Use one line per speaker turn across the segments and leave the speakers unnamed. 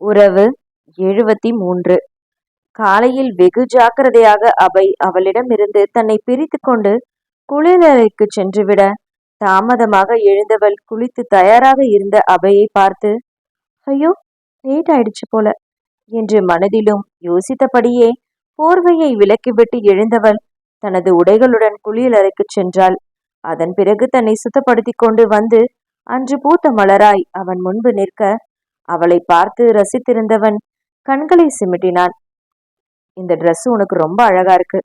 உறவு. எழுபத்தி மூன்று காலையில் வெகு ஜாக்கிரதையாக அபை அவளிடமிருந்து தன்னை பிரித்து கொண்டு குளிரறைக்கு சென்றுவிட தாமதமாக எழுந்தவள் குளித்து தயாராக இருந்த அபையை பார்த்து ஐயோ லேட் ஆயிடுச்சு போல என்று மனதிலும் யோசித்தபடியே போர்வையை விலக்கிவிட்டு எழுந்தவள் தனது உடைகளுடன் குளியலறைக்கு சென்றாள். அதன் பிறகு தன்னை சுத்தப்படுத்தி கொண்டு வந்து அன்று பூத்த மலராய் அவன் முன்பு நிற்க அவளை பார்த்து ரசித்திருந்தவன் கண்களை சிமிட்டினான். இந்த ட்ரெஸ் உனக்கு ரொம்ப அழகா இருக்கு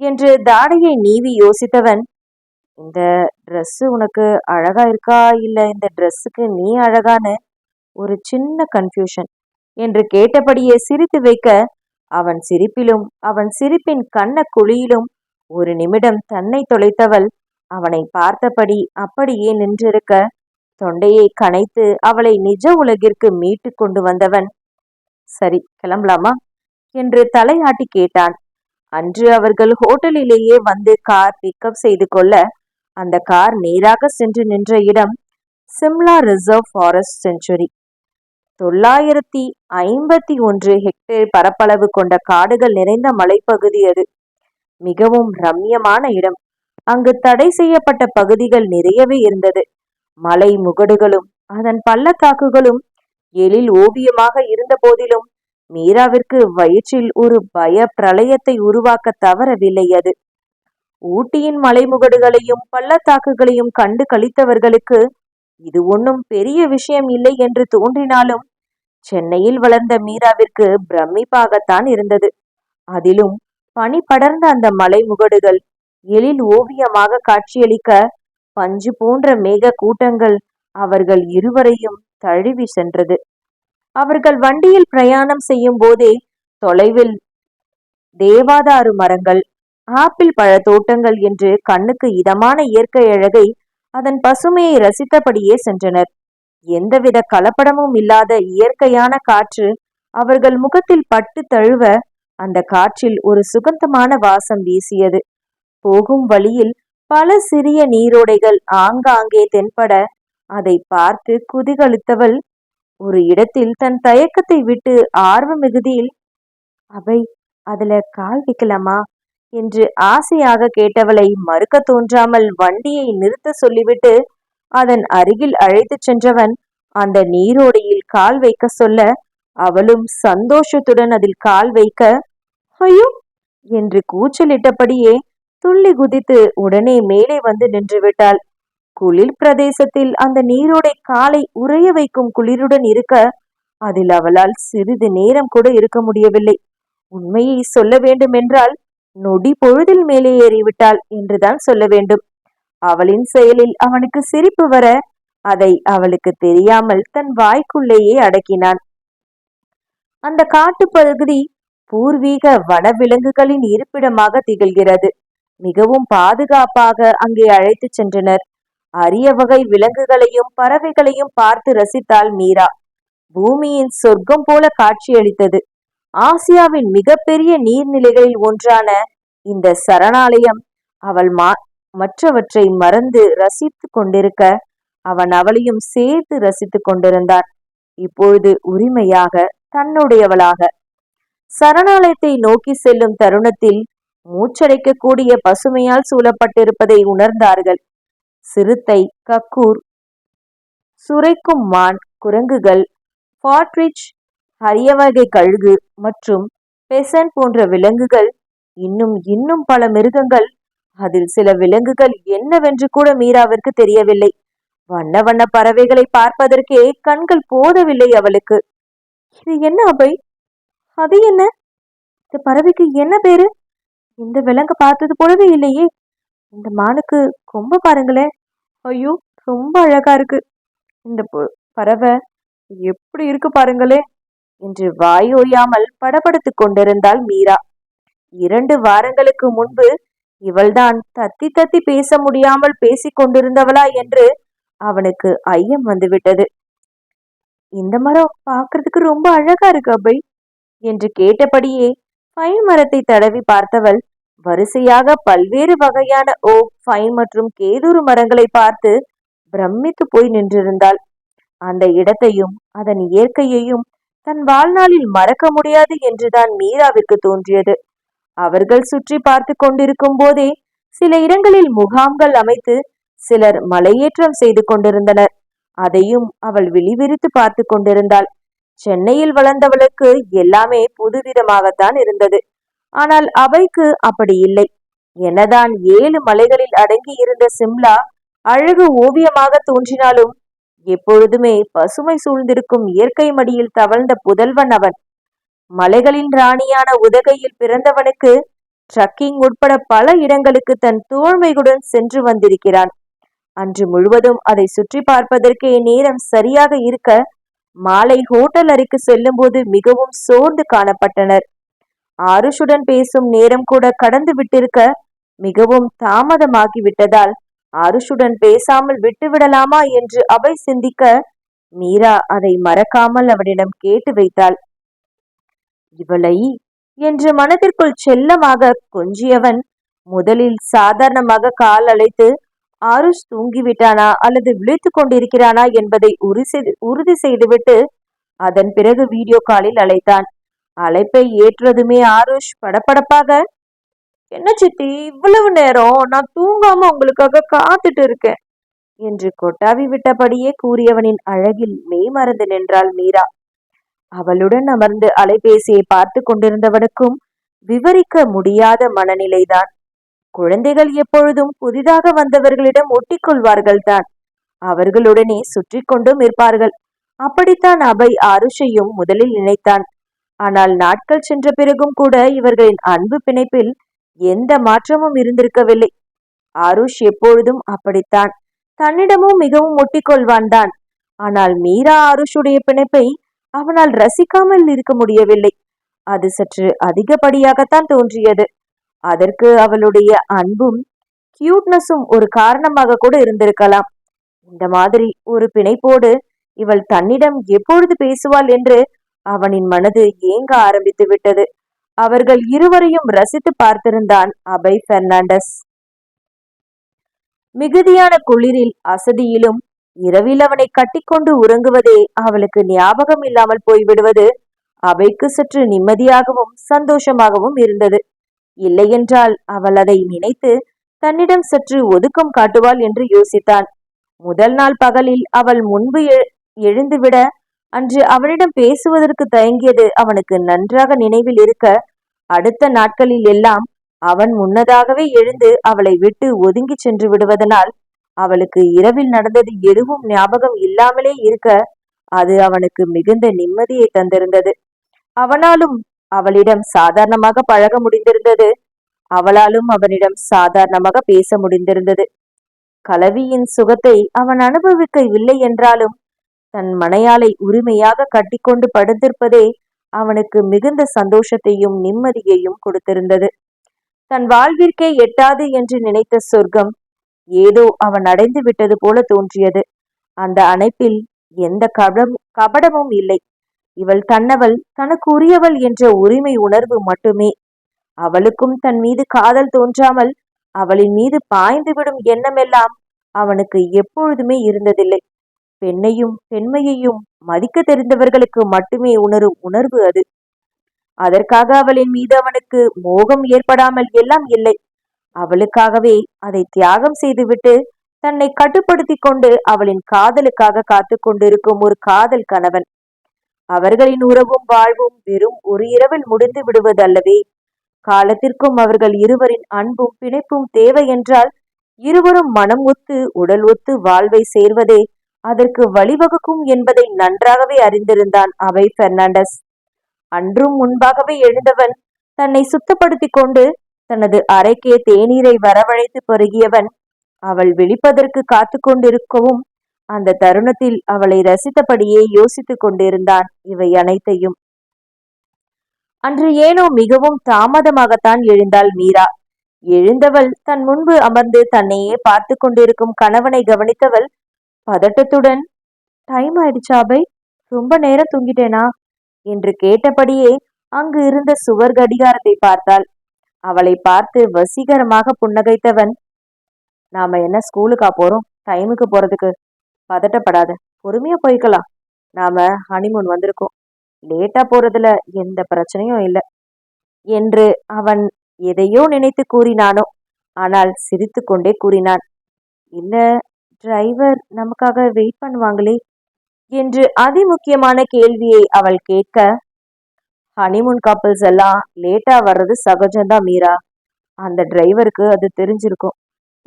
என்று தாடையை நீவி யோசித்தவன் இந்த ட்ரெஸ் உனக்கு அழகா இருக்கா இல்ல இந்த ட்ரெஸ்ஸுக்கு நீ அழகான்னு ஒரு சின்ன கன்ஃபியூஷன் என்று கேட்டபடியே சிரித்து வைக்க அவன் சிரிப்பிலும் அவன் சிரிப்பின் கண்ண குழியிலும் ஒரு நிமிடம் தன்னை தொலைத்தவள் அவனை பார்த்தபடி அப்படியே நின்றிருக்க தொண்டையை கனைத்து அவளை நிஜ உலகிற்கு மீட்டு கொண்டு வந்தவன். சரி கிளம்பலாமா? என்று தலையாட்டி கேட்டான். அன்று அவர்கள் ஹோட்டலிலேயே வந்து கார் பிக்கப் செய்து கொள்ள அந்த கார் நேராக சென்று நின்ற இடம் சிம்லா ரிசர்வ் ஃபாரஸ்ட் செஞ்சுரி. தொள்ளாயிரத்தி ஐம்பத்தி ஒன்று ஹெக்டேர் பரப்பளவு கொண்ட காடுகள் நிறைந்த மலைப்பகுதி அது. மிகவும் ரம்யமான இடம். அங்கு தடை செய்யப்பட்ட பகுதிகள் நிறையவே இருந்தது. மலை முகடுகளும் அதன் பள்ளத்தாக்குகளும் எழில் ஓவியமாக இருந்த போதிலும் மீராவிற்கு வயிற்றில் ஒரு பய பிரளயத்தை உருவாக்க தவறவில்லை அது. ஊட்டியின் மலைமுகடுகளையும் பள்ளத்தாக்குகளையும் கண்டு கழித்தவர்களுக்கு இது ஒன்றும் பெரிய விஷயம் இல்லை என்று தோன்றினாலும் சென்னையில் வளர்ந்த மீராவிற்கு பிரமிப்பாகத்தான் இருந்தது. அதிலும் பனி படர்ந்த அந்த மலைமுகடுகள் எழில் ஓவியமாக காட்சியளிக்க பஞ்சு போன்ற மேக கூட்டங்கள் அவர்கள் இருவரையும் தழுவி சென்றது. அவர்கள் வண்டியில் பிரயாணம் செய்யும் போதே தொலைவில் தேவாதாரு மரங்கள் ஆப்பிள் பழ தோட்டங்கள் என்று கண்ணுக்கு இதமான இயற்கை அழகை அதன் பசுமையை ரசித்தபடியே சென்றனர். எந்தவித கலப்படமும் இல்லாத இயற்கையான காற்று அவர்கள் முகத்தில் பட்டு தழுவ அந்த காற்றில் ஒரு சுகந்தமான வாசம் வீசியது. போகும் வழியில் பல சிறிய நீரோடைகள் ஆங்காங்கே தென்பட அதை பார்த்து குதிகளித்தவள் ஒரு இடத்தில் தன் தயக்கத்தை விட்டு ஆர்வ மிகுதியில் அவை அதுல கால் வைக்கலாமா? என்று ஆசையாக கேட்டவளை மறுக்க தோன்றாமல் வண்டியை நிறுத்த சொல்லிவிட்டு அதன் அருகில் அழைத்துச் சென்றவன் அந்த நீரோடையில் கால் வைக்க சொல்ல அவளும் சந்தோஷத்துடன் அதில் கால் வைக்க ஐயோ! என்று கூச்சலிட்டபடியே துள்ளி குதித்து உடனே மேலே வந்து நின்று விட்டாள். குளிர் பிரதேசத்தில் அந்த நீரோடை காலை உறைய வைக்கும் குளிருடன் இருக்க அதில் அவளால் சிறிது நேரம் கூட இருக்க முடியவில்லை. உண்மையை சொல்ல வேண்டுமென்றால் நொடி பொழுதில் மேலே ஏறிவிட்டாள் என்றுதான் சொல்ல வேண்டும். அவளின் செயலில் அவனுக்கு சிரிப்பு வர அதை அவளுக்கு தெரியாமல் தன் வாய்க்குள்ளேயே அடக்கினான். அந்த காட்டுப்பகுதி பூர்வீக வனவிலங்குகளின் இருப்பிடமாக திகழ்கிறது. மிகவும் பாதுகாப்பாக அங்கே அழைத்துச் சென்றனர். அரிய வகை விலங்குகளையும் பறவைகளையும் பார்த்து ரசித்தாள் மீரா. பூமியின் சொர்க்கம் போல காட்சியளித்தது. ஆசியாவின் மிகப்பெரிய நீர்நிலைகளில் ஒன்றான இந்த சரணாலயம் அவள் மா மற்றவற்றை மறந்து ரசித்து கொண்டிருக்க அவன் அவளையும் சேர்த்து ரசித்துக் கொண்டிருந்தான் இப்பொழுது உரிமையாக தன்னுடையவளாக. சரணாலயத்தை நோக்கி செல்லும் தருணத்தில் மூச்சடைக்கக்கூடிய பசுமையால் சூழப்பட்டிருப்பதை உணர்ந்தார்கள். சிறுத்தை கக்கூர் சுரைக்கும் மான் குரங்குகள் பாட்ரிச் அரியவகை கழுகு மற்றும் பெசன் போன்ற விலங்குகள் இன்னும் இன்னும் பல மிருகங்கள். அதில் சில விலங்குகள் என்னவென்று கூட மீராவிற்கு தெரியவில்லை. வண்ண வண்ண பறவைகளை பார்ப்பதற்கே கண்கள் போதவில்லை அவளுக்கு. இது என்ன அபை அது என்ன? இந்த பறவைக்கு என்ன பேரு? இந்த விலங்கு பார்த்தது போலவே இல்லையே. இந்த மானுக்கு கொம்பு பாருங்களேன் ஐயோ ரொம்ப அழகா இருக்கு. இந்த பறவை எப்படி இருக்கு பாருங்களே என்று வாயோயாமல் படபடுத்து கொண்டிருந்தாள் மீரா. இரண்டு வாரங்களுக்கு முன்பு இவள்தான் தத்தி தத்தி பேச முடியாமல் பேசிக் கொண்டிருந்தவளா என்று அவனுக்கு ஐயம் வந்துவிட்டது. இந்த மரம் பார்க்கறதுக்கு ரொம்ப அழகா இருக்கு அபை என்று கேட்டபடியே பைன் மரத்தை தடவி பார்த்தவள் வரிசையாக பல்வேறு வகையான ஓக் ஃபைன் மற்றும் கேதூரு மரங்களை பார்த்து பிரமித்து போய் நின்றிருந்தாள். அந்த இடத்தையும் அதன் இயற்கையையும் தன் வாழ்நாளில் மறக்க முடியாது என்றுதான் மீராவிற்கு தோன்றியது. அவர்கள் சுற்றி பார்த்து கொண்டிருக்கும் போதே சில இடங்களில் முகாம்கள் அமைத்து சிலர் மலையேற்றம் செய்து கொண்டிருந்தனர். அதையும் அவள் விழிவிரித்து பார்த்து கொண்டிருந்தாள். சென்னையில் வளர்ந்தவளுக்கு எல்லாமே புதுவிதமாகத்தான் இருந்தது. ஆனால் அவைக்கு அப்படி இல்லை. என்னதான் ஏழு மலைகளில் அடங்கி இருந்த சிம்லா அழகு ஓவியமாக தோன்றினாலும் எப்பொழுதுமே பசுமை சூழ்ந்திருக்கும் இயற்கை மடியில் தவழ்ந்த புதல்வன் அவன். மலைகளின் ராணியான உதகையில் பிறந்தவனுக்கு ட்ரக்கிங் உட்பட பல இடங்களுக்கு தன் தோழ்மைகளுடன் சென்று வந்திருக்கிறான். அன்று முழுவதும் அதை சுற்றி பார்ப்பதற்கே நேரம் சரியாக இருக்க மாலை ஹோட்டல் அறைக்கு செல்லும்போது மிகவும் சோர்ந்து காணப்பட்டனர். ஆருஷுடன் பேசும் நேரம் கூட கடந்து விட்டிருக்க மிகவும் தாமதமாகிவிட்டதால் ஆருஷுடன் பேசாமல் விட்டுவிடலாமா என்று அவை சிந்திக்க மீரா அதை மறக்காமல் அவனிடம் கேட்டு வைத்தாள். இவளை? என்று மனதிற்குள் செல்லமாக கொஞ்சியவன் முதலில் சாதாரணமாக கால் அழைத்து ஆருஷ் தூங்கிவிட்டானா அல்லது விழித்து கொண்டிருக்கிறானா என்பதை உறுதி செய்துவிட்டு அதன் பிறகு வீடியோ காலில் அழைத்தான். அழைப்பை ஏற்றதுமே ஆருஷ் படப்படப்பாக என்ன சித்தி இவ்வளவு நேரம் நான் தூங்காம உங்களுக்காக காத்துட்டு இருக்கேன் என்று கொட்டாவி விட்டபடியே கூறியவனின் அழகில் மெய் மறந்து நின்றாள் மீரா. அவளுடன் அமர்ந்து அலைபேசியை பார்த்து கொண்டிருந்தவனுக்கும் விவரிக்க முடியாத மனநிலைதான். குழந்தைகள் எப்பொழுதும் புதிதாக வந்தவர்களிடம் ஒட்டிக்கொள்வார்கள் தான் அவர்களுடனே சுற்றி கொண்டும் இருப்பார்கள். அப்படித்தான் அபை ஆருஷையும் முதலில் நினைத்தான். ஆனால் நாட்கள் சென்ற பிறகும் கூட இவர்களின் அன்பு பிணைப்பில் எந்த மாற்றமும் இருந்திருக்கவில்லை. ஆருஷ் எப்பொழுதும் அப்படித்தான். தன்னிடமும் மிகவும் ஒட்டிக்கொள்வான் தான். ஆனால் மீரா ஆருஷுடைய பிணைப்பை அவனால் ரசிக்காமல் இருக்க முடியவில்லை. அது சற்று அதிகப்படியாகத்தான் தோன்றியது. அதற்கு அவளுடைய அன்பும் கியூட்னஸும் ஒரு காரணமாக கூட இருந்திருக்கலாம். இந்த மாதிரி ஒரு பிணைப்போடு இவள் தன்னிடம் எப்பொழுது பேசுவாள் என்று அவனின் மனது ஏங்க ஆரம்பித்து விட்டது. அவர்கள் இருவரையும் ரசித்து பார்த்திருந்தான் அபை பெர்னாண்டஸ். மிகுதியான குளிரில் அசதியிலும் இரவில் அவனை கட்டிக்கொண்டு உறங்குவதே அவளுக்கு ஞாபகம் இல்லாமல் போய்விடுவது அவைக்கு சற்று நிம்மதியாகவும் சந்தோஷமாகவும் இருந்தது. இல்லையென்றால் அவள் அதை நினைத்து தன்னிடம் சற்று ஒதுக்கம் காட்டுவாள் என்று யோசித்தான். முதல் நாள் பகலில் அவள் முன்பு எழுந்துவிட அன்று அவனிடம் பேசுவதற்கு தயங்கியது அவனுக்கு நன்றாக நினைவில் இருக்க அடுத்த நாட்களில் எல்லாம் அவன் முன்னதாகவே எழுந்து அவளை விட்டு ஒதுங்கி சென்று விடுவதனால் அவளுக்கு இரவில் நடந்தது எதுவும் ஞாபகம் இல்லாமலே இருக்க அது அவனுக்கு மிகுந்த நிம்மதியை தந்திருந்தது. அவனாலும் அவளிடம் சாதாரணமாக பழக முடிந்திருந்தது. அவளாலும் அவனிடம் சாதாரணமாக பேச முடிந்திருந்தது. கலவியின் சுகத்தை அவன் அனுபவிக்கவில்லை என்றாலும் தன் மனையாளை உரிமையாக கட்டிக்கொண்டு படுத்திருப்பதே அவனுக்கு மிகுந்த சந்தோஷத்தையும் நிம்மதியையும் கொடுத்திருந்தது. தன் வாழ்விற்கே எட்டாது என்று நினைத்த சொர்க்கம் ஏதோ அவன் அடைந்து விட்டது போல தோன்றியது. அந்த அணைப்பில் எந்த கபடம் கபடமும் இல்லை. இவள் தன்னவள் தனக்கு உரியவள் என்ற உரிமை உணர்வு மட்டுமே. அவளுக்கும் தன் மீது காதல் தோன்றாமல் அவளின் மீது பாய்ந்துவிடும் எண்ணமெல்லாம் அவனுக்கு எப்பொழுதுமே இருந்ததில்லை. பெண்ணையும் பெண்மையையும் மதிக்க தெரிந்தவர்களுக்கு மட்டுமே உணரும் உணர்வு அது. அதற்காக அவளின் மீது அவனுக்கு மோகம் ஏற்படாமல் எல்லாம் இல்லை. அவளுக்காகவே அதை தியாகம் செய்துவிட்டு தன்னை கட்டுப்படுத்தி கொண்டு அவளின் காதலுக்காக காத்து கொண்டிருக்கும் ஒரு காதல் கணவன். அவர்களின் உறவும் வாழ்வும் வெறும் ஒரு இரவில் முடிந்து விடுவதல்லவே காலத்திற்கும் அவர்கள் இருவரின் அன்பும் பிணைப்பும் தேவை என்றால் இருவரும் மனம் ஒத்து உடல் ஒத்து வாழ்வை சேர்வதே அதற்கு வழிவகுக்கும் என்பதை நன்றாகவே அறிந்திருந்தான் அவை பெர்னாண்டஸ். அன்றும் முன்பாகவே எழுந்தவன் தன்னை சுத்தப்படுத்தி கொண்டு தனது அறைக்கே தேநீரை வரவழைத்து பொருகியவன் அவள் விழிப்பதற்கு காத்து கொண்டிருக்கவும் அந்த தருணத்தில் அவளை ரசித்தபடியே யோசித்துக் கொண்டிருந்தான் இவை அனைத்தையும். அன்று ஏனோ மிகவும் தாமதமாகத்தான் எழுந்தாள் மீரா. எழுந்தவள் தன் முன்பு அமர்ந்து தன்னையே பார்த்து கொண்டிருக்கும் கணவனை கவனித்தவள் பதட்டத்துடன் டைம் ஆயிடுச்சா பை ரொம்ப நேரம் தூங்கிட்டேனா? என்று கேட்டபடியே அங்கு இருந்த சுவர் கடிகாரத்தை பார்த்தாள். அவளை பார்த்து வசீகரமாக புன்னகைத்தவன் நாம என்ன ஸ்கூலுக்கா போறோம்? டைமுக்கு போறதுக்கு. பதட்டப்படாத. பொறுமையா போய்க்கலாம். நாம ஹனிமூன் வந்திருக்கோம். லேட்டா போறதுல எந்த பிரச்சனையும் இல்லை. என்று அவன் எதையோ நினைத்து கூறினானோ ஆனால் சிரித்துக்கொண்டே கூறினான் இல்ல டிரைவர் நமக்காக வெயிட் பண்ணுவாங்களே என்று அதிமுக்கியமான கேள்வியை அவள் கேட்க ஹனிமூன் கப்பல்ஸ் எல்லாம் லேட்டா வர்றது சகஜம்தான் மீரா? அந்த டிரைவருக்கு அது தெரிஞ்சிருக்கும்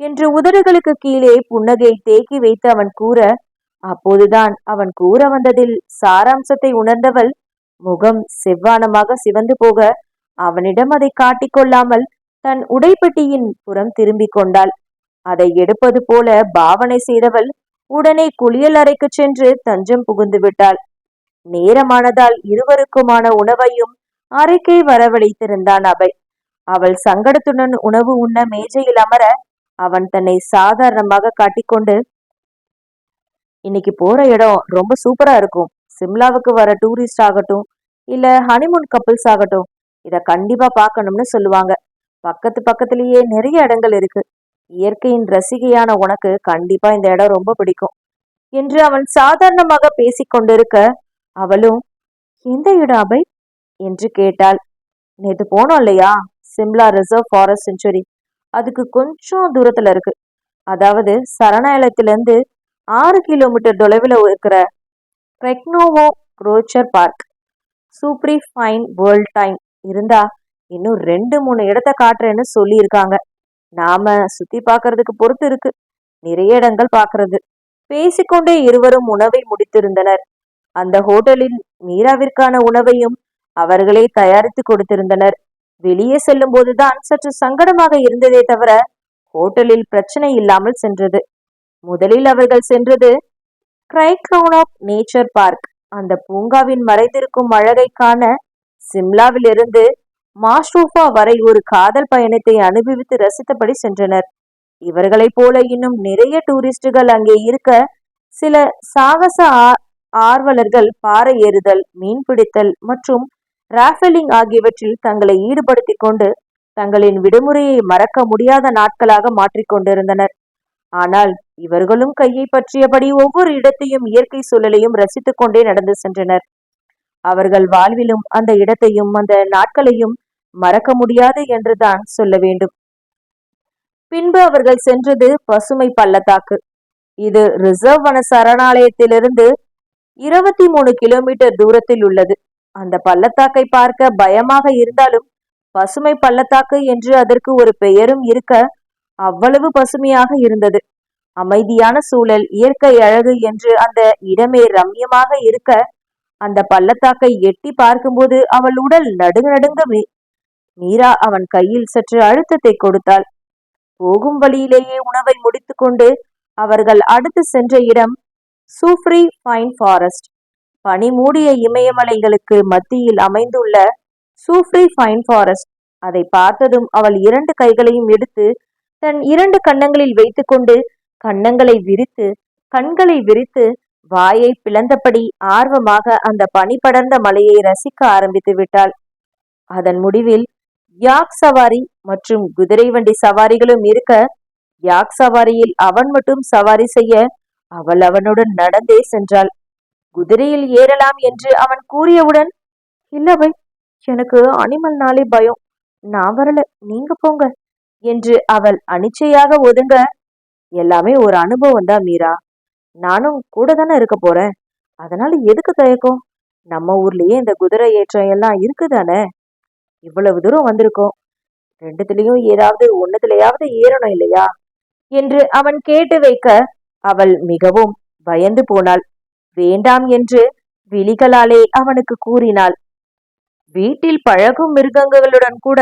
என்று உதடுகளுக்கு கீழே புன்னகை தேக்கி வைத்து அவன் கூற அப்போதுதான் அவன் கூற வந்ததில் சாராம்சத்தை உணர்ந்தவள் முகம் செவ்வானமாக சிவந்து போக அவனிடம் அதை காட்டிக்கொள்ளாமல் தன் உடைப்பட்டியின் புறம் திரும்பிக் கொண்டாள். அதை எடுப்பது போல பாவனை செய்தவள் உடனே குளியல் அறைக்கு சென்று தஞ்சம் புகுந்து விட்டாள். நேரமானதால் இருவருக்குமான உணவையும் அறைக்கே வரவழைத்திருந்தான் அவை அவள் சங்கடத்துடன் உணவு உண்ண மேஜையில் அமர அவன் தன்னை சாதாரணமாக காட்டிக்கொண்டு இன்னைக்கு போற இடம் ரொம்ப சூப்பரா இருக்கும். சிம்லாவுக்கு வர டூரிஸ்ட் ஆகட்டும் இல்ல ஹனிமூன் கப்பிள்ஸ் ஆகட்டும் இத கண்டிப்பா பார்க்கணும்னு சொல்லுவாங்க. பக்கத்து பக்கத்திலேயே நிறைய இடங்கள் இருக்கு. இயற்கையின் ரசிகையான உனக்கு கண்டிப்பா இந்த இடம் ரொம்ப பிடிக்கும் என்று அவன் சாதாரணமாக பேசிக்கொண்டிருக்க அவளும் எந்த இடம் அபை என்று கேட்டாள். நேற்று போனோம் இல்லையா? Shimla reserve forest sanctuary. அதுக்கு கொஞ்சம் தூரத்துல இருக்கு. அதாவது சரணாலயத்திலிருந்து ஆறு கிலோமீட்டர் தொலைவில் இருக்கிற ரெக்னோவோ Rocher park. Super fine world time. இருந்தா இன்னும் ரெண்டு மூணு இடத்த காட்டுறேன்னு சொல்லியிருக்காங்க. நாம சுத்தி பார்க்கறதுக்கு பொறுத்து இருக்கு. நிறைய இடங்கள் பார்க்கறது பேசிக்கொண்டே இருவரும் உணவை முடித்திருந்தனர். அந்த ஹோட்டலில் மீராவிற்கான உணவையும் அவர்களே தயாரித்து கொடுத்திருந்தனர். வெளியே செல்லும் போதுதான் சற்று சங்கடமாக இருந்ததே தவிர ஹோட்டலில் பிரச்சனை இல்லாமல் சென்றது. முதலில் அவர்கள் சென்றது கிரைக்ரவுன் ஆஃப் நேச்சர் பார்க் அந்த பூங்காவின் மறைந்திருக்கும் அழகை காண சிம்லாவிலிருந்து மாஸ்ரூஃபா வரை ஒரு காதல் பயணத்தை அனுபவித்து ரசித்தபடி சென்றனர். இவர்களைப் போல இன்னும் நிறைய டூரிஸ்டுகள் அங்கே இருக்க சில சாகச ஆர்வலர்கள் பாறை ஏறுதல் மீன்பிடித்தல் மற்றும் ராஃபலிங் ஆகியவற்றில் தங்களை ஈடுபடுத்திக் கொண்டு தங்களின் விடுமுறையை மறக்க முடியாத நாட்களாக மாற்றிக்கொண்டிருந்தனர் ஆனால் இவர்களும் கையை பற்றியபடி ஒவ்வொரு இடத்தையும் இயற்கை சூழலையும் ரசித்துக் கொண்டே நடந்து சென்றனர். அவர்கள் வாழ்விலும் அந்த இடத்தையும் அந்த நாட்களையும் மறக்க முடியாது என்றுதான் சொல்ல வேண்டும். பின்பு அவர்கள் சென்றது பசுமை பள்ளத்தாக்கு. இது ரிசர்வ் வன சரணாலயத்திலிருந்து இருபத்தி மூணு கிலோமீட்டர் தூரத்தில் உள்ளது. அந்த பள்ளத்தாக்கை பார்க்க பயமாக இருந்தாலும் பசுமை பள்ளத்தாக்கு என்று அதற்கு ஒரு பெயரும் இருக்க அவ்வளவு பசுமையாக இருந்தது. அமைதியான சூழல் இயற்கை அழகு என்று அந்த இடமே ரம்யமாக இருக்க அந்த பள்ளத்தாக்கை எட்டி பார்க்கும்போது அவள் உடல் நடுங்க நடுங்க மீரா அவன் கையில் சற்று அழுத்தத்தை கொடுத்தாள். போகும் வழியிலேயே உணவை முடித்துக்கொண்டு அவர்கள் அடுத்து சென்ற இடம் சூஃப்ரி பைன் ஃபாரஸ்ட். பனி மூடிய இமயமலைகளுக்கு மத்தியில் அமைந்துள்ள சூஃப்ரி ஃபைன் ஃபாரஸ்ட். அதை பார்த்ததும் அவள் இரண்டு கைகளையும் எடுத்து தன் இரண்டு கன்னங்களில் வைத்துக்கொண்டு கன்னங்களை விரித்து கண்களை விரித்து வாயை பிளந்தபடி ஆர்வமாக அந்த பனி படர்ந்த மலையை ரசிக்க ஆரம்பித்து விட்டாள். அதன் முடிவில் யாக் சவாரி மற்றும் குதிரை வண்டி சவாரிகளும் இருக்க யாக் சவாரியில் அவன் மட்டும் சவாரி செய்ய அவள் அவனுடன் நடந்தே சென்றாள். குதிரையில் ஏறலாம் என்று அவன் கூறியவுடன் இல்லவை எனக்கு அனிமல்னாலே பயம். நான் வரல. நீங்க போங்க என்று அவள் அனிச்சையாக ஒதுங்க எல்லாமே ஒரு அனுபவம் தான் மீரா. நானும் கூட தானே இருக்க போறேன். அதனால எதுக்கு தயக்கம்? நம்ம ஊர்லயே இந்த குதிரை ஏற்றம் எல்லாம் இருக்குதானே? இவ்வளவு தூரம் வந்திருக்கோம். ரெண்டுத்துலயும் ஏதாவது ஒன்னுதுலயாவது ஏறணும் இல்லையா? என்று அவன் கேட்டு வைக்க அவள் மிகவும் பயந்து போனாள். வேண்டாம் என்று விழிகளாலே அவனுக்கு கூறினாள். வீட்டில் பழகும் மிருகங்களுடன் கூட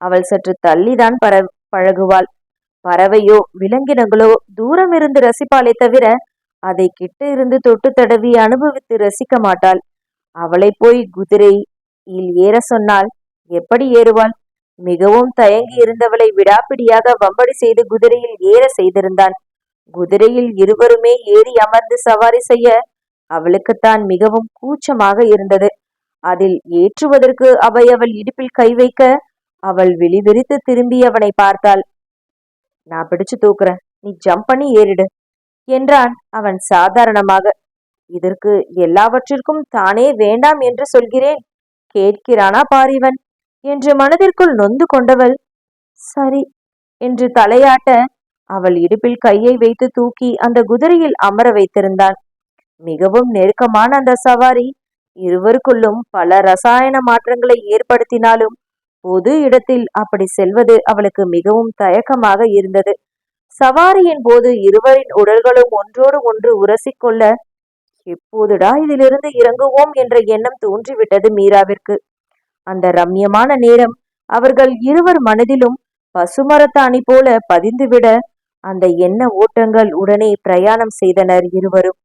அவள் சற்று தள்ளிதான் பர பழகுவாள். பறவையோ விலங்கினங்களோ தூரம் இருந்து ரசிப்பாளே தவிர அதை கிட்ட இருந்து தொட்டு தடவி அனுபவித்து ரசிக்க மாட்டாள். அவளை போய் குதிரையில் ஏற சொன்னால் எப்படி ஏறுவாள்? மிகவும் தயங்கி இருந்தவளை விடாப்பிடியாக வம்படி செய்து குதிரையில் ஏற செய்திருந்தான். குதிரையில் இருவருமே ஏறி அமர்ந்து சவாரி செய்ய அவளுக்குத்தான் மிகவும் கூச்சமாக இருந்தது. அதில் ஏற்றுவதற்கு அவை அவள் இடுப்பில் கை வைக்க அவள் விழிவிரித்து திரும்பி அவனை பார்த்தாள். நான் பிடிச்சு தூக்குறேன். நீ ஜம்ப் பண்ணி ஏறிடு என்றான் அவன் சாதாரணமாக. இதற்கு எல்லாவற்றிற்கும் தானே வேண்டாம் என்று சொல்கிறேன் கேட்கிறானா பாரிவன். என்று மனதிற்குள் நொந்து கொண்டவள் சரி என்று தலையாட்ட அவள் இடுப்பில் கையை வைத்து தூக்கி அந்த குதிரையில் அமர வைத்திருந்தான் மிகவும் நெருக்கமான அந்த சவாரி இருவருக்குள்ளும் பல ரசாயன மாற்றங்களை ஏற்படுத்தினாலும் பொது இடத்தில் அப்படி செல்வது அவளுக்கு மிகவும் தயக்கமாக இருந்தது. சவாரியின் போது இருவரின் உடல்களும் ஒன்றோடு ஒன்று உரசிக்கொள்ள எப்போதுடா இதிலிருந்து இறங்குவோம் என்ற எண்ணம் தோன்றிவிட்டது மீராவிற்கு. அந்த ரம்யமான நேரம் அவர்கள் இருவர் மனதிலும் பசுமரத்தாணி போல பதிந்துவிட அந்த எண்ண ஓட்டங்கள் உடனே பிரயாணம் செய்தனர் இருவரும்.